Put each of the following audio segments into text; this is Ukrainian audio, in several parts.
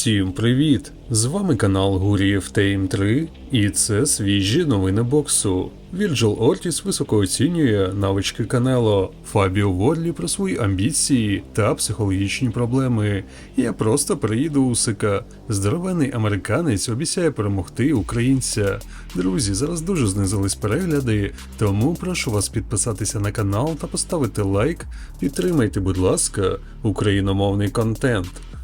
Всім привіт! З вами канал Гурієв Тейм 3 і це свіжі новини боксу. Вірджил Ортіс високо оцінює навички Канело, Фабіо Ворлі про свої амбіції та психологічні проблеми. Я просто приїду Усика. Здоровений американець обіцяє перемогти українця. Друзі, зараз дуже знизились перегляди, тому прошу вас підписатися на канал та поставити лайк. Підтримайте, будь ласка, україномовний контент.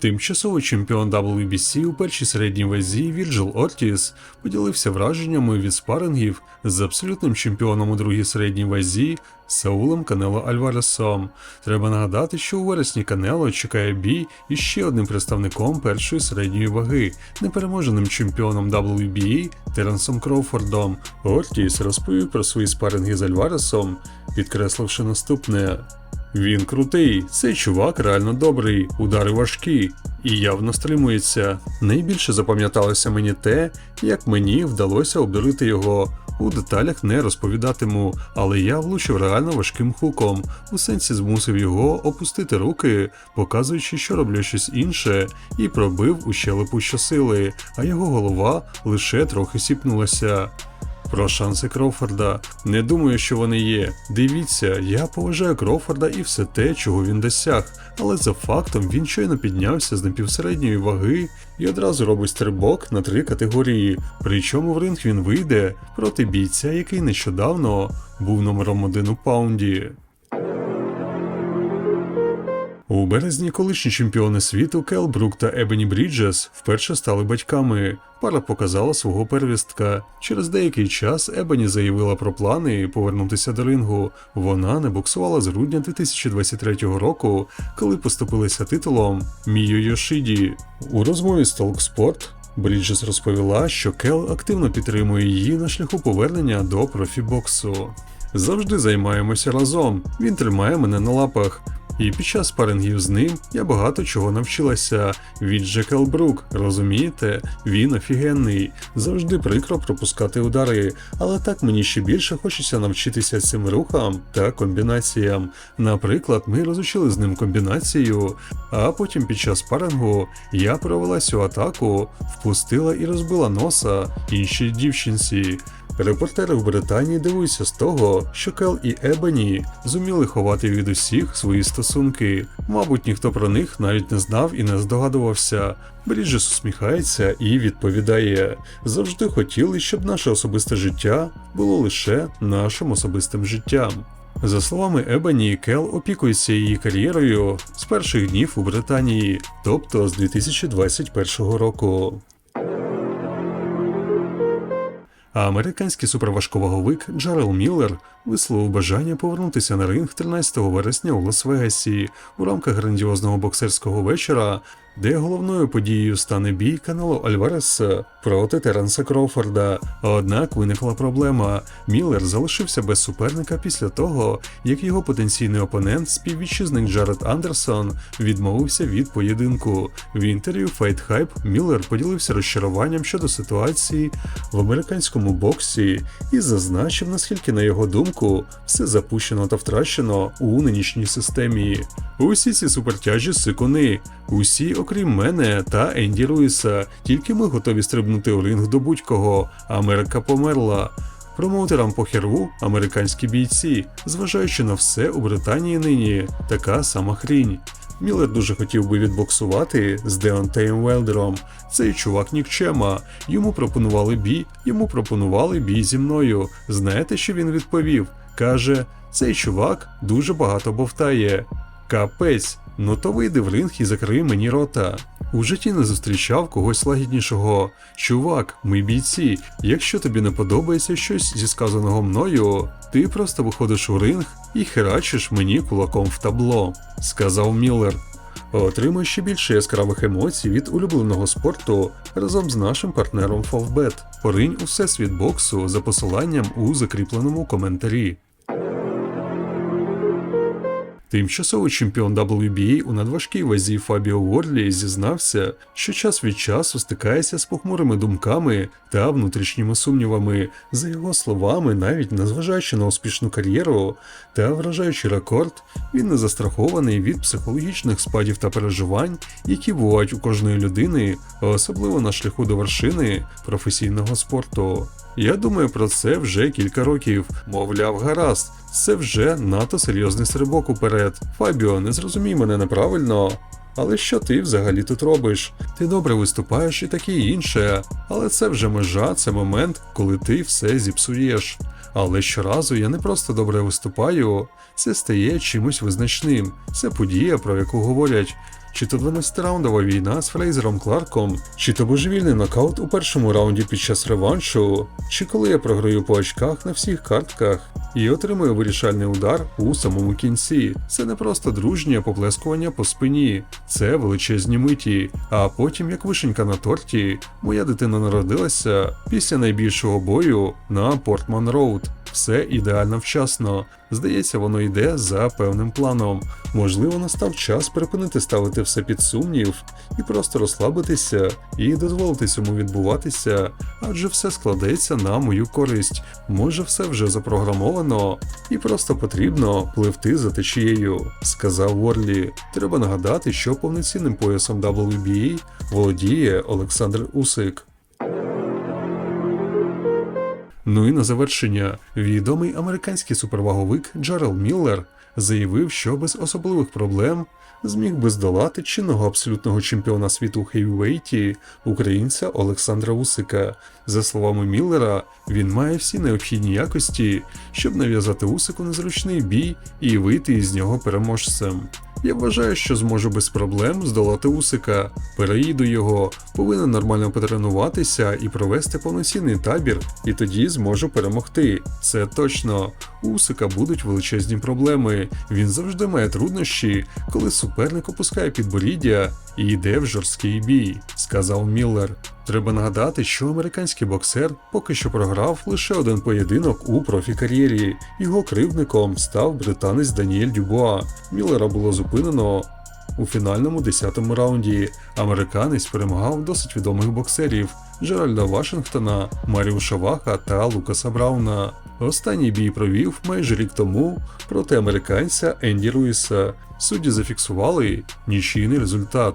Тимчасовий чемпіон WBC у першій середній вазі Вірджил Ортіс поділився враженнями від спарингів з абсолютним чемпіоном у другій середній вазі Саулем Канело Альваресом. Треба нагадати, що у вересні Канело чекає бій із ще одним представником першої середньої ваги, непереможеним чемпіоном WBA Теренсом Кроуфордом. Ортіс розповів про свої спаринги з Альваресом, підкресливши наступне. Він крутий, цей чувак реально добрий, удари важкі і явно стримується. Найбільше запам'яталося мені те, як мені вдалося обдурити його. У деталях не розповідатиму, але я влучив реально важким хуком, у сенсі змусив його опустити руки, показуючи, що роблю щось інше, і пробив у щелепу щосили, а його голова лише трохи сіпнулася. Про шанси Кроуфорда. Не думаю, що вони є. Дивіться, я поважаю Кроуфорда і все те, чого він досяг. Але за фактом він щойно піднявся з напівсередньої ваги і одразу робить стрибок на три категорії. Причому в ринг він вийде проти бійця, який нещодавно був номером один у паунді. У березні колишні чемпіони світу Кел Брук та Ебені Бріджес вперше стали батьками. Пара показала свого первістка. Через деякий час Ебені заявила про плани повернутися до рингу. Вона не боксувала з грудня 2023 року, коли поступилися титулом Мію Йошиді. У розмові з Talksport Бріджес розповіла, що Кел активно підтримує її на шляху повернення до профібоксу. Завжди займаємося разом. Він тримає мене на лапах. І під час спарингів з ним я багато чого навчилася від Джекел Брук, розумієте? Він офігенний, завжди прикро пропускати удари, але так мені ще більше хочеться навчитися цим рухам та комбінаціям. Наприклад, ми розучили з ним комбінацію, а потім під час спарингу я провела цю атаку, впустила і розбила носа іншій дівчинці. Репортери в Британії дивуються з того, що Кел і Ебені зуміли ховати від усіх свої стосунки. Мабуть, ніхто про них навіть не знав і не здогадувався. Бріджес усміхається і відповідає: завжди хотіли, щоб наше особисте життя було лише нашим особистим життям. За словами Ебані, Кел опікується її кар'єрою з перших днів у Британії, тобто з 2021 року. А американський суперважковаговик Джарел Міллер висловив бажання повернутися на ринг 13 вересня у Лас-Вегасі у рамках грандіозного боксерського вечора, де головною подією стане бій Канело Альвареса проти Теренса Кроуфорда. Однак виникла проблема. Міллер залишився без суперника після того, як його потенційний опонент, співвітчизник Джаред Андерсон, відмовився від поєдинку. В інтерв'ю Fight Hype Міллер поділився розчаруванням щодо ситуації в американському боксі і зазначив, наскільки, на його думку, все запущено та втрачено у нинішній системі. Усі ці супертяжі сикуни, усі, окрім мене та Енді Руїса, тільки ми готові стрибнути у ринг до будь-кого. Америка померла. Промоутерам похеру американські бійці, зважаючи на все у Британії нині така сама хрінь. Міллер дуже хотів би відбоксувати з Деонтеєм Велдером. Цей чувак нікчема. Йому пропонували бій, йому пропонували бій зі мною. Знаєте, що він відповів? Каже: цей чувак дуже багато бовтає. Капець, ну то вийди в ринг і закрий мені рота. У житті не зустрічав когось лагіднішого. Чувак, ми бійці. Якщо тобі не подобається щось зі сказаного мною, ти просто виходиш у ринг і херачиш мені кулаком в табло, сказав Міллер. Отримай ще більше яскравих емоцій від улюбленого спорту разом з нашим партнером Favbet. Поринь у всесвіт боксу за посиланням у закріпленому коментарі. Тимчасовий чемпіон WBA у надважкій вазі Фабіо Уорлі зізнався, що час від часу стикається з похмурими думками та внутрішніми сумнівами. За його словами, навіть незважаючи на успішну кар'єру та вражаючий рекорд, він не застрахований від психологічних спадів та переживань, які бувають у кожної людини, особливо на шляху до вершини професійного спорту. Я думаю про це вже кілька років. Мовляв, гаразд, це вже надто серйозний стрибок уперед. Фабіо, не зрозумій мене неправильно. Але що ти взагалі тут робиш? Ти добре виступаєш і таке інше, але це вже межа, це момент, коли ти все зіпсуєш. Але щоразу я не просто добре виступаю, це стає чимось визначним. Це подія, про яку говорять. Чи то 12-раундова війна з Фрейзером Кларком, чи то божевільний нокаут у першому раунді під час реваншу, чи коли я програю по очках на всіх картках і отримую вирішальний удар у самому кінці. Це не просто дружнє поплескування по спині, це величезні миті. А потім, як вишенька на торті, моя дитина народилася після найбільшого бою на Портман Роуд. Все ідеально вчасно. Здається, воно йде за певним планом. Можливо, настав час припинити ставити все під сумнів і просто розслабитися і дозволити цьому відбуватися, адже все складеться на мою користь. Може, все вже запрограмовано, і просто потрібно пливти за течією, сказав Ворлі. Треба нагадати, що повноцінним поясом WBA володіє Олександр Усик. Ну і на завершення, відомий американський суперваговик Джерел Міллер заявив, що без особливих проблем зміг би здолати чинного абсолютного чемпіона світу у українця Олександра Усика. За словами Міллера, він має всі необхідні якості, щоб нав'язати Усику незручний бій і вийти із нього переможцем. Я вважаю, що зможу без проблем здолати Усика, переїду його, повинен нормально потренуватися і провести повноцінний табір, і тоді зможу перемогти. Це точно. У Усика будуть величезні проблеми. Він завжди має труднощі, коли суперник опускає підборіддя і йде в жорсткий бій, сказав Міллер. Треба нагадати, що американський боксер поки що програв лише один поєдинок у профі-кар'єрі. Його кривдником став британець Даніель Дюбуа. Міллера було зупинено у фінальному 10-му раунді. Американець перемагав досить відомих боксерів Джеральда Вашингтона, Маріуша Ваха та Лукаса Брауна. Останній бій провів майже рік тому проти американця Енді Руїса. Судді зафіксували нічийний результат.